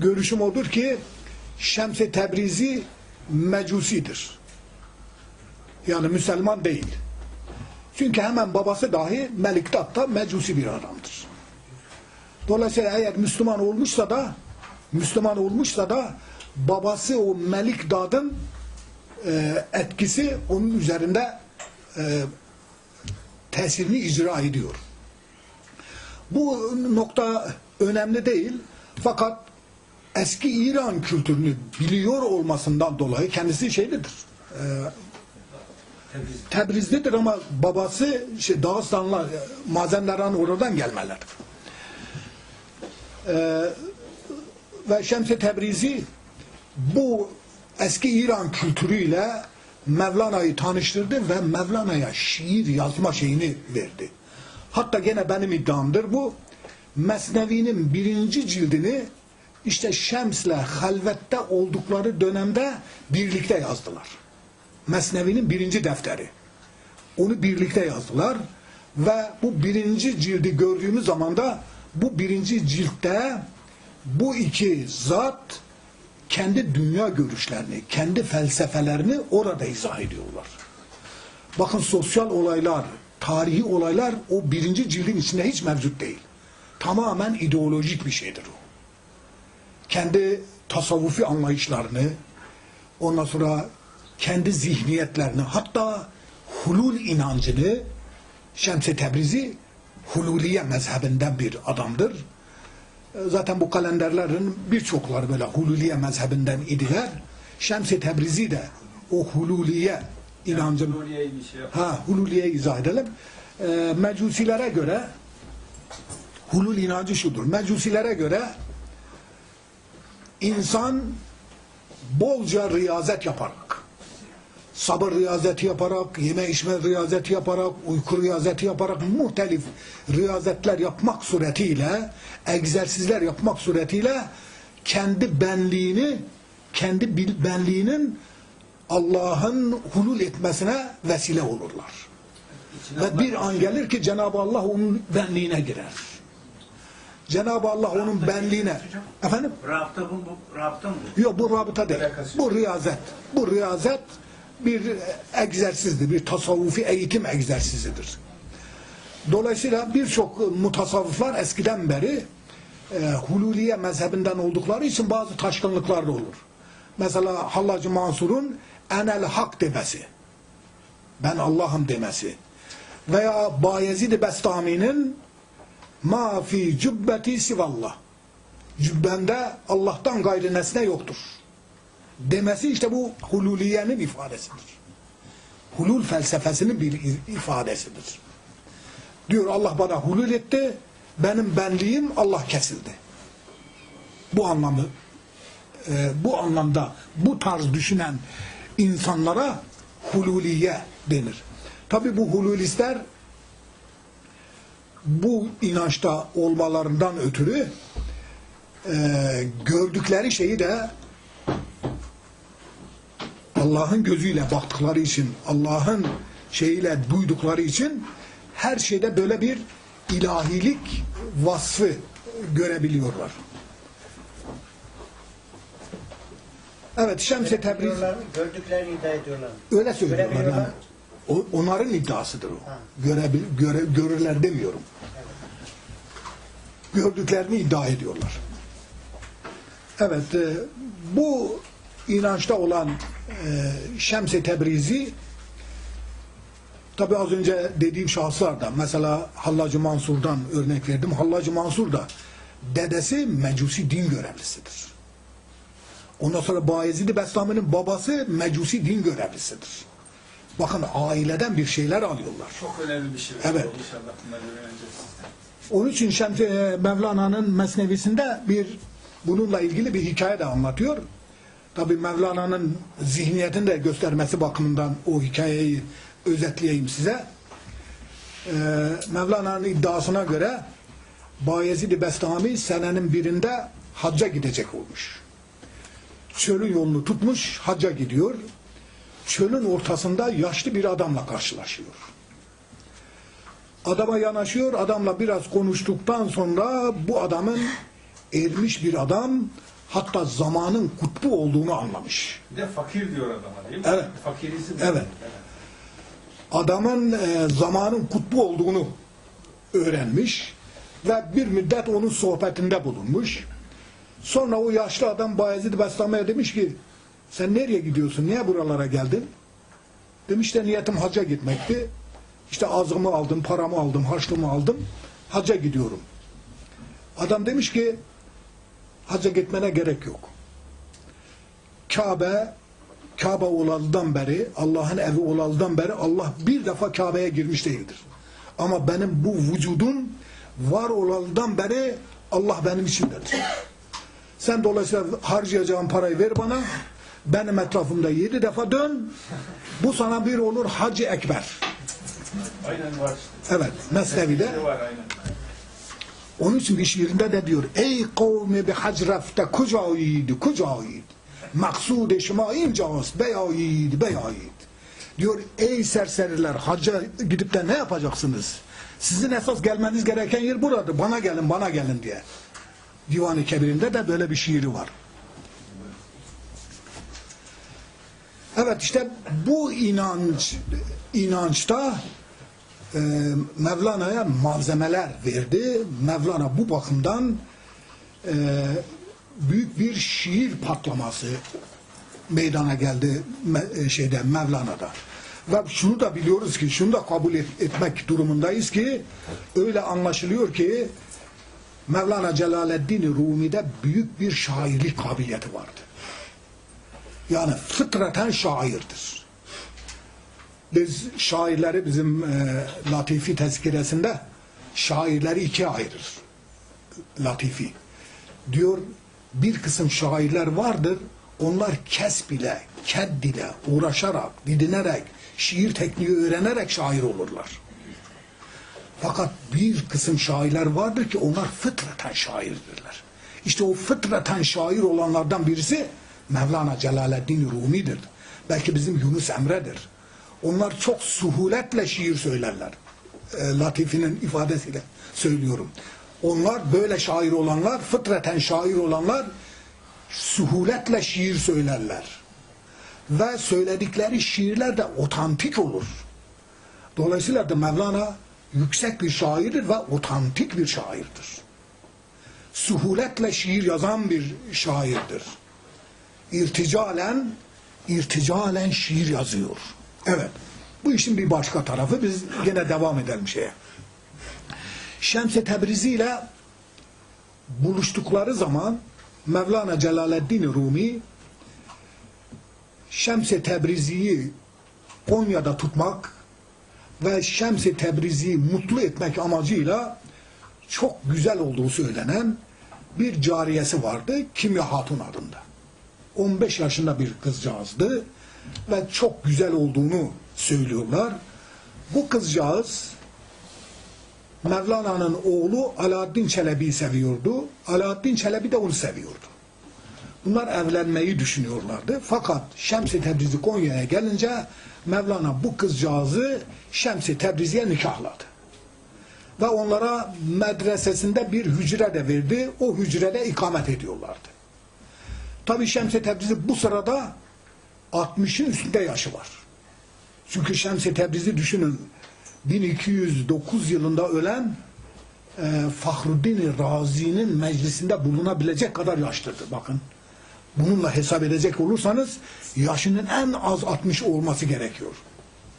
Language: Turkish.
görüşüm odur ki Şems-i Tebrizi mecusidir. Yani Müslüman değil. Çünkü hemen babası dahi Meliktat'ta mecusi bir adamdır. Dolayısıyla eğer Müslüman olmuşsa da Müslüman olmuşsa da babası o Melik Dad'ın e, etkisi onun üzerinde e, tesirini icra ediyor. Bu nokta önemli değil. Fakat eski İran kültürünü biliyor olmasından dolayı kendisi şeylidir. E, Tebrizlidir ama babası şey, Dağıstanlar, Mazenderan oradan gelmeler. Ee, ve Şems-i Tebrizi bu eski İran kültürüyle Mevlana'yı tanıştırdı ve Mevlana'ya şiir yazma şeyini verdi. Hatta gene benim iddiamdır bu. Mesnevi'nin birinci cildini işte Şems'le halvette oldukları dönemde birlikte yazdılar. Mesnevi'nin birinci defteri. Onu birlikte yazdılar ve bu birinci cildi gördüğümüz zaman da bu birinci ciltte bu iki zat kendi dünya görüşlerini, kendi felsefelerini orada izah ediyorlar. Bakın sosyal olaylar, tarihi olaylar o birinci cildin içinde hiç mevcut değil. Tamamen ideolojik bir şeydir o. Kendi tasavvufi anlayışlarını, ondan sonra kendi zihniyetlerini, hatta hulul inancını, Şems-i Tebrizi Hululiye mezhebinden bir adamdır. Zaten bu kalenderlerin birçokları böyle Hululiye mezhebinden idiler. Şems-i Tebrizi de o Hululiye inancını Nuriye'yi bir şey. Ha, Hululiye izah edelim. Ee, mecusilere göre hulul inancı şudur. Mecusilere göre insan bolca riyazet yaparak sabır riyazeti yaparak, yeme içme riyazeti yaparak, uyku riyazeti yaparak muhtelif riyazetler yapmak suretiyle, egzersizler yapmak suretiyle kendi benliğini, kendi benliğinin Allah'ın hulul etmesine vesile olurlar. Ve bir an gelir ki Cenab-ı Allah onun benliğine girer. Cenab-ı Allah onun benliğine efendim Rabıta bu, bu rabıta mı? Yok bu rabıta değil. Bu riyazet. Bu riyazet bir egzersizdir. Bir tasavvufi eğitim egzersizidir. Dolayısıyla birçok mutasavvıflar eskiden beri e, Hululiye mezhebinden oldukları için bazı taşkınlıklar da olur. Mesela Hallacı Mansur'un enel hak demesi. Ben Allah'ım demesi. Veya Bayezid-i Bestami'nin ma fi cübbeti sivallah. Cübbende Allah'tan gayrı nesne yoktur. Demesi işte bu hululiyenin ifadesidir. Hulul felsefesinin bir ifadesidir. Diyor Allah bana hulul etti, benim benliğim Allah kesildi. Bu anlamı e, bu anlamda bu tarz düşünen insanlara hululiye denir. Tabi bu hululistler bu inançta olmalarından ötürü e, gördükleri şeyi de Allah'ın gözüyle baktıkları için, Allah'ın şeyiyle duydukları için her şeyde böyle bir ilahilik vasfı görebiliyorlar. Evet Şems-i Tebriz gördüklerini iddia ediyorlar. öyle söylüyorlar. Yani. O, onların iddiasıdır o. Görebil, göre, görürler demiyorum. Gördüklerini iddia ediyorlar. Evet, e, bu inançta olan e, Şems-i Tebrizi tabi az önce dediğim şahıslar da mesela Hallacı Mansur'dan örnek verdim. Hallacı Mansur da dedesi mecusi din görevlisidir. Ondan sonra Bayezid-i Bestami'nin babası mecusi din görevlisidir. Bakın aileden bir şeyler alıyorlar. Çok önemli bir şey. Evet. İnşallah bunları öğreneceğiz. Onun için Şems e, Mevlana'nın Mesnevisinde bir bununla ilgili bir hikaye de anlatıyor. Tabi Mevlana'nın zihniyetini de göstermesi bakımından o hikayeyi özetleyeyim size. Ee, Mevlana'nın iddiasına göre Bayezid-i Bestami senenin birinde hacca gidecek olmuş. Çölün yolunu tutmuş, hacca gidiyor. Çölün ortasında yaşlı bir adamla karşılaşıyor. Adama yanaşıyor, adamla biraz konuştuktan sonra bu adamın ermiş bir adam, Hatta zamanın kutbu olduğunu anlamış. Bir de fakir diyor adama değil mi? Evet. Fakirisi Evet. Adamın e, zamanın kutbu olduğunu öğrenmiş ve bir müddet onun sohbetinde bulunmuş. Sonra o yaşlı adam Bayezid Bestami'ye demiş ki sen nereye gidiyorsun? Niye buralara geldin? Demiş de niyetim hacca gitmekti. İşte azımı aldım, paramı aldım, harçlığımı aldım. Hacca gidiyorum. Adam demiş ki hacca gitmene gerek yok. Kabe Kabe olaldan beri, Allah'ın evi olaldan beri Allah bir defa Kabe'ye girmiş değildir. Ama benim bu vücudum var olaldan beri Allah benim içindedir. Sen dolayısıyla harcayacağın parayı ver bana. Benim etrafımda yedi defa dön. Bu sana bir olur Hacı Ekber. Aynen var. Evet, Mesnevi'de. Onun için bir şiirinde de diyor Ey kavmi bi hacrafte kucayid kucayid Maksud şuma incaست beyayid beyayid Diyor ey serseriler hacca gidip de ne yapacaksınız? Sizin esas gelmeniz gereken yer buradır. Bana gelin bana gelin diye. Divan-ı Kebir'inde de böyle bir şiiri var. Evet işte bu inanç inançta e, Mevlana'ya malzemeler verdi. Mevlana bu bakımdan e, büyük bir şiir patlaması meydana geldi me- e, şeyde Mevlana'da. Ve şunu da biliyoruz ki, şunu da kabul et- etmek durumundayız ki öyle anlaşılıyor ki Mevlana Celaleddin Rumi'de büyük bir şairlik kabiliyeti vardı. Yani fıtraten şairdir. Biz şairleri bizim e, Latifi tezkiresinde şairleri ikiye ayırır. Latifi. Diyor bir kısım şairler vardır. Onlar kesb ile, kedd ile uğraşarak, didinerek, şiir tekniği öğrenerek şair olurlar. Fakat bir kısım şairler vardır ki onlar fıtraten şairdirler. İşte o fıtraten şair olanlardan birisi Mevlana Celaleddin Rumi'dir. Belki bizim Yunus Emre'dir. Onlar çok suhuletle şiir söylerler. E, Latifi'nin ifadesiyle söylüyorum. Onlar böyle şair olanlar, fıtraten şair olanlar suhuletle şiir söylerler. Ve söyledikleri şiirler de otantik olur. Dolayısıyla da Mevlana yüksek bir şairdir ve otantik bir şairdir. Suhuletle şiir yazan bir şairdir. İrticalen, irticalen şiir yazıyor. Evet. Bu işin bir başka tarafı. Biz gene devam edelim şeye. Şems-i Tebrizi ile buluştukları zaman Mevlana Celaleddin Rumi Şems-i Tebrizi'yi Konya'da tutmak ve Şems-i Tebrizi'yi mutlu etmek amacıyla çok güzel olduğu söylenen bir cariyesi vardı Kimya Hatun adında. 15 yaşında bir kızcağızdı ve çok güzel olduğunu söylüyorlar. Bu kızcağız Mevlana'nın oğlu Alaaddin Çelebi'yi seviyordu. Alaaddin Çelebi de onu seviyordu. Bunlar evlenmeyi düşünüyorlardı. Fakat Şems-i Tebrizi Konya'ya gelince Mevlana bu kızcağızı Şems-i Tebrizi'ye nikahladı. Ve onlara medresesinde bir hücre de verdi. O hücrede ikamet ediyorlardı. Tabi Şems-i Tebrizi bu sırada 60'ın üstünde yaşı var. Çünkü Şems-i Tebrizi düşünün 1209 yılında ölen e, Fahruddin Razi'nin meclisinde bulunabilecek kadar yaşlıdır. Bakın. Bununla hesap edecek olursanız yaşının en az 60 olması gerekiyor.